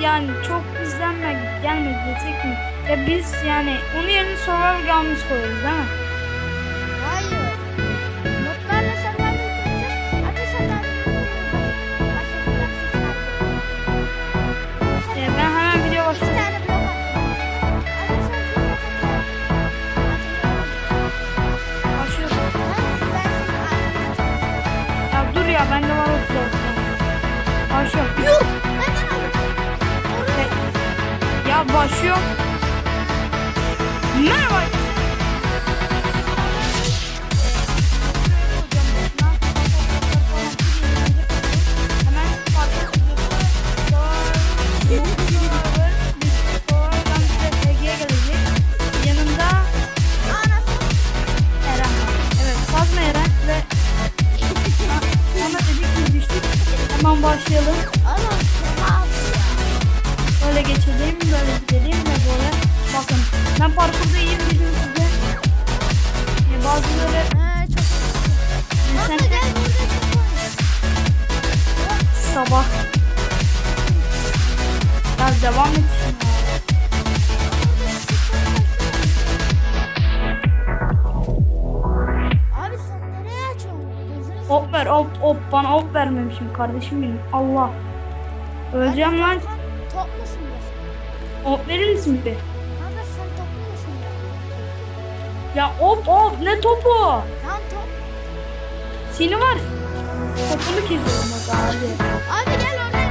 yani çok izlenme gelmedi desek mi? Ya biz yani onun yerine survival games koyuyoruz değil mi? hayır. Notlarla ben hemen video başladım. Ya bende var 36 tane. Başlıyorum. Yuh! Ve- Ya başlıyorum. Merhaba. Sabah. Ya devam et şuna. Abi sen nereye açıyorsun? Hop ver, hop hop. Bana hop vermemişim kardeşim benim. Allah. Öleceğim lan. Kanka, Top musun be? Hop verir misin bir? Kanka sen toplu musun ya? Ya hop hop ne topu? Tam top. Seni var. Topunu kesiyorum bak abi. Abi gel oradan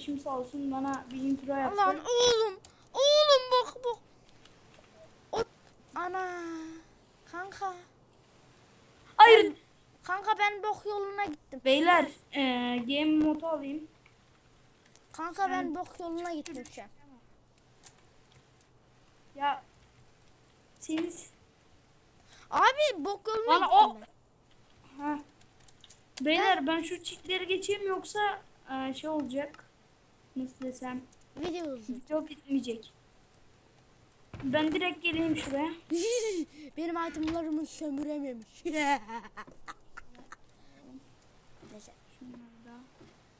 kardeşim sağ olsun bana bir intro yaptı. Lan oğlum. Oğlum bak bak. O... Ana. Kanka. Hayır. Kanka ben bok yoluna gittim. Beyler e, game modu alayım. Kanka ben bok yoluna gittim şu an. Ya siz Abi bok yoluna Bana gittim o- ben. ha. Beyler ben şu çitleri geçeyim yoksa e, şey olacak. Nasıl desem Video uzun. video bitmeyecek. Ben direkt geleyim şuraya. Benim itemlarımı sömürememiş. Neyse.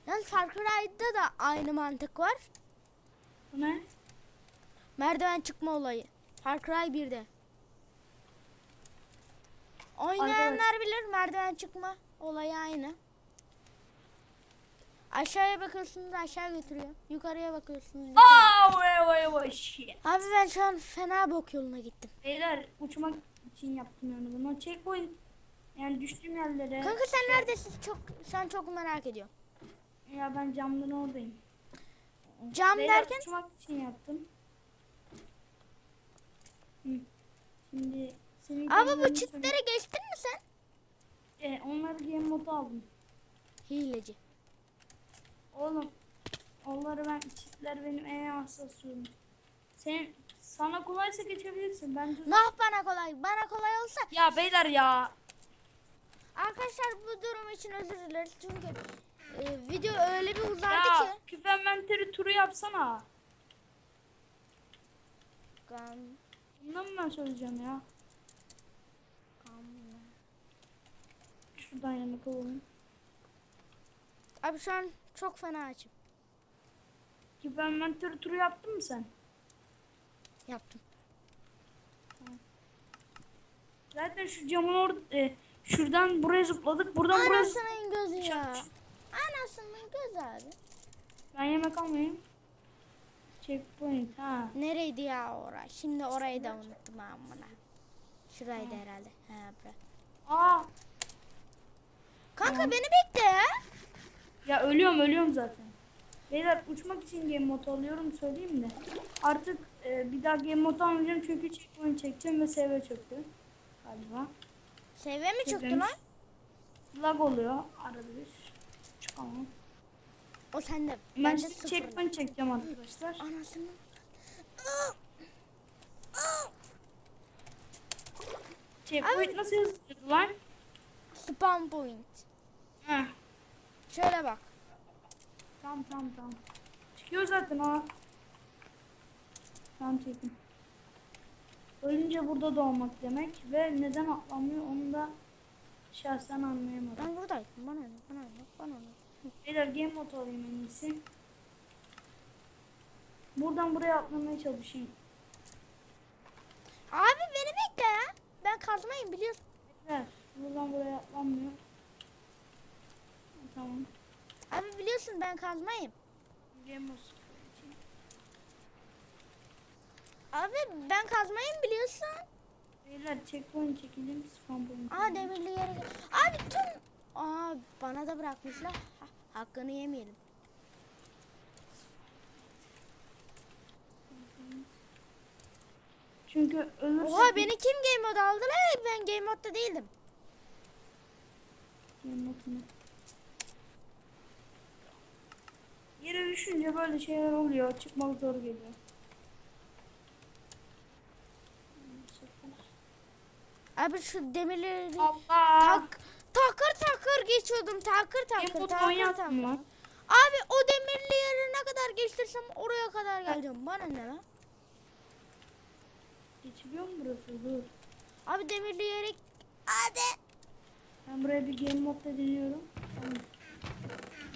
Yani Far Cry'da da aynı mantık var. Bu ne? Merdiven çıkma olayı. Far Cry 1'de. Oynayanlar bilir merdiven çıkma olayı aynı. Aşağıya bakıyorsunuz aşağı götürüyor. Yukarıya bakıyorsunuz. yukarı. Aa, vay vay vay shit. Abi ben şu an fena bok yoluna gittim. Beyler uçmak için yaptım yani bunu. Checkpoint yani düştüğüm yerlere. Kanka sen neredesin? Çok sen çok merak ediyorum. Ya ben camdan oradayım. Cam Beyler derken uçmak için yaptım. Hı. Şimdi senin Abi bu çitlere geçtin mi sen? E, onları game modu aldım. Hileci. Oğlum onları ben çiftler benim en hassasıyım. Sen sana kolaysa geçebilirsin. Bence Nah bana kolay. Bana kolay olsa. ya beyler ya. Arkadaşlar bu durum için özür dileriz. Çünkü e, video öyle bir uzardı Ya ki. küfenmenteri turu yapsana. Gam, Bundan mı ben söyleyeceğim ya? gam. Şuradan yana kovalım. Abi şu an çok fena açım. Küfenmenteri turu yaptın mı sen? Yaptım. Zaten şu camın orada e, şuradan buraya zıpladık. Buradan buraya. Anasının gözü ya. Anasının gözü abi. Ben yemek almayayım. Checkpoint ha. Nereydi ya orası? Şimdi orayı da unuttum amına. Şuraydı herhalde. He bura. Aa Kanka beni bekle ya. Ya ölüyorum ölüyorum zaten. Beyler uçmak için game mod alıyorum söyleyeyim de. Artık e, bir daha game mod almayacağım çünkü checkpoint çekeceğim ve SV çöktü. Galiba. Seve mi çöktü lan? Lag oluyor arada bir. Çıkamam. O sende. Ben Bende şimdi checkpoint çekeceğim arkadaşlar. Anasını. Checkpoint nasıl yazılıyordu lan? Spam point. Şöyle bak. Tamam tamam tamam. Çıkıyor zaten o. Tamam çekin. Ölünce burada doğmak demek ve neden atlamıyor onu da şahsen anlayamadım. Ben buradaydım. Bana ne? Bana ne? Bana ne? Beyler game mode alayım en iyisi. Buradan buraya atlamaya çalışayım. Abi beni bekle ya. Ben kazmayım biliyorsun. Beyler buradan buraya atlanmıyor. Tamam. Abi biliyorsun ben kazmayım. İçin. Abi ben kazmayım biliyorsun. Beyler checkpoint çekelim. Spam point. Aa demirli yere. Abi tüm. Aa bana da bırakmışlar. Ha, hakkını yemeyelim. Çünkü ölürsek... Oha beni kim game mode aldı lan? Ben game modda değildim. Game mode? Yere düşünce böyle şeyler oluyor. Çıkmak zor geliyor. Abi şu demirleri Allah! tak takır takır geçiyordum. Takır takır takır takır. lan. Abi o demirli yere ne kadar geçtirsem oraya kadar geleceğim. Bana ne lan? Geçiliyor mu burası? Dur. Abi demirli yere... Hadi. Ben buraya bir game modda deniyorum. Tamam.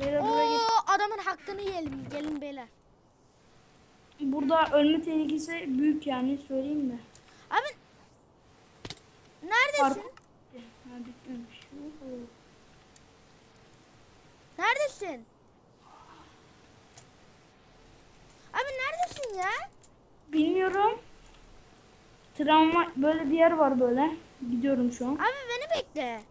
Oo adamın hakkını yiyelim. Gelin beyler. Burada ölme tehlikesi büyük yani söyleyeyim de. Abi neredesin? Yuhu. Neredesin? Abi neredesin ya? Bilmiyorum. Travma böyle bir yer var böyle. Gidiyorum şu an. Abi beni bekle.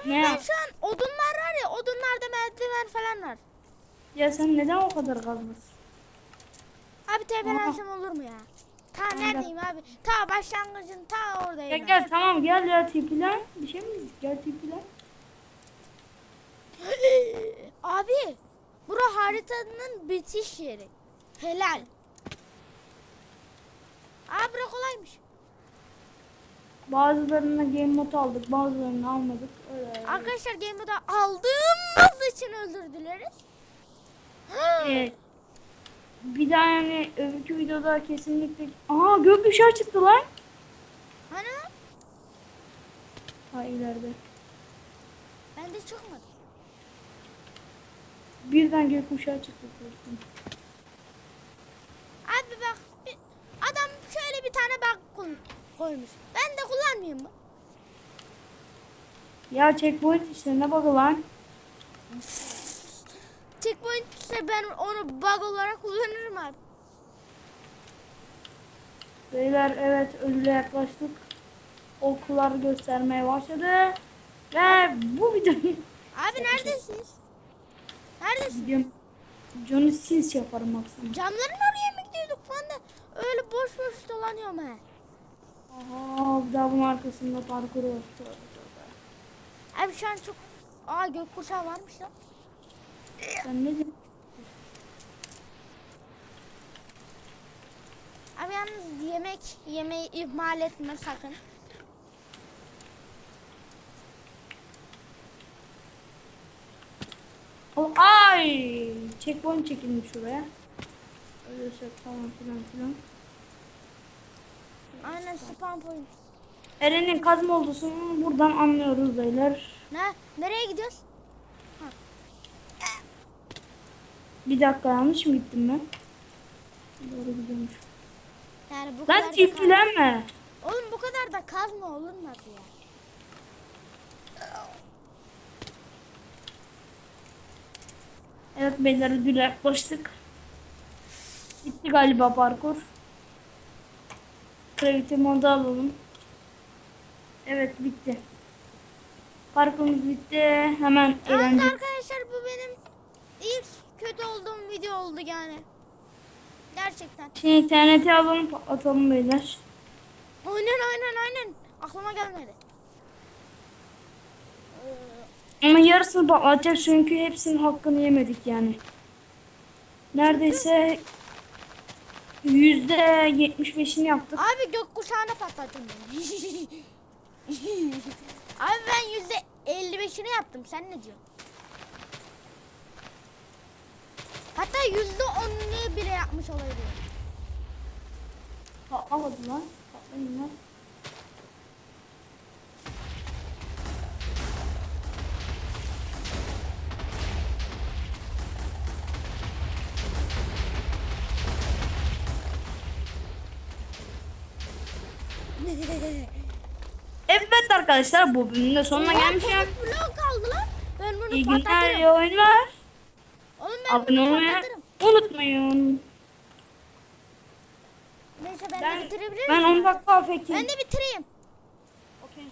Abi Ne ben şu an odunlar var ya odunlarda merdiven falan var. Ya sen neden o kadar gazlısın? Abi tepelensem olur mu ya? Ta Aynen. neredeyim abi? Ta başlangıcın ta oradayım. Gel gel tamam gel ya tipilen. Bir şey mi? Gel tipilen. Abi bura haritanın bitiş yeri. Helal. Abi bura kolaymış. Bazılarına game mod aldık bazılarını almadık. Öyle. Arkadaşlar Game Mode'u aldığımız için özür dileriz. Ee, bir daha yani öbürkü videoda kesinlikle... Aha gökkuşağı çıktı lan. Hani Ha ileride. ben de çıkmadı. Birden gökkuşağı çıktı. korktum. Abi bak bir, adam şöyle bir tane bak koy- koymuş. Ben de kullanmayayım mı? Ya checkpoint işte ne bakı lan. Checkpoint ise ben onu bug olarak kullanırım abi. Beyler evet ölüle yaklaştık. Oklar göstermeye başladı. Ve bu videonun Abi neredesiniz? Neredesin? videom Johnny Sins yaparım baksana. Camların oraya mı gidiyorduk ben de öyle boş boş dolanıyorum he. Aha bir daha bunun arkasında parkur var. Abi şu an çok... Aa gökkuşağı varmış lan. Sen ne diyorsun? Abi yalnız yemek yemeği ihmal etme sakın. Oh, ay! Checkpoint çekilmiş şuraya. Ölürsek falan filan filan. Aynen spawn point. Eren'in kazma olduğunu buradan anlıyoruz beyler. Ne? Nereye gidiyoruz? Bir dakika yanlış mı gittim ben? Doğru gidiyormuş. Yani bu Lan kadar da kaz... çiftlenme. Oğlum bu kadar da kazma olur mu ya? Evet beyler ödüle yaklaştık. Bitti galiba parkur. Gravity modu alalım. Evet bitti. Parkurumuz bitti. Hemen Evet eğlence. arkadaşlar bu benim ilk kötü olduğum video oldu yani. Gerçekten. Şimdi TNT alalım patlatalım beyler. Aynen aynen aynen. Aklıma gelmedi. Ama yarısını patlatacağız çünkü hepsinin hakkını yemedik yani. Neredeyse yüzde yetmiş beşini yaptık. Abi gökkuşağına patlattım ben. Abi ben yüzde 55'ini yaptım. Sen ne diyorsun? Hatta yüzde 10'unu bile yapmış olabilirim. Patlamadı lan. Patlayın lan. Arkadaşlar bu bölümün de sonuna. Blok lan. Ben bunu İyi günler, iyi oyunlar. Oğlum ben Abone olmayı unutmayın. Neyse ben, Ben, de bitirebilir ben miyim? 10 dakika afektim. Ben de bitireyim. Okey.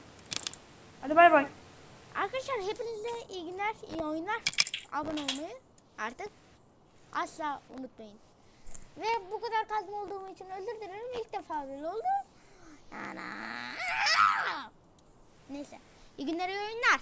Hadi bay bay. Arkadaşlar hepinize iyi günler, iyi oyunlar. Abone olmayı artık asla unutmayın. Ve bu kadar kazma olduğum için özür dilerim. İlk defa böyle oldu. Yani... Neyse. İyi günler, iyi oyunlar.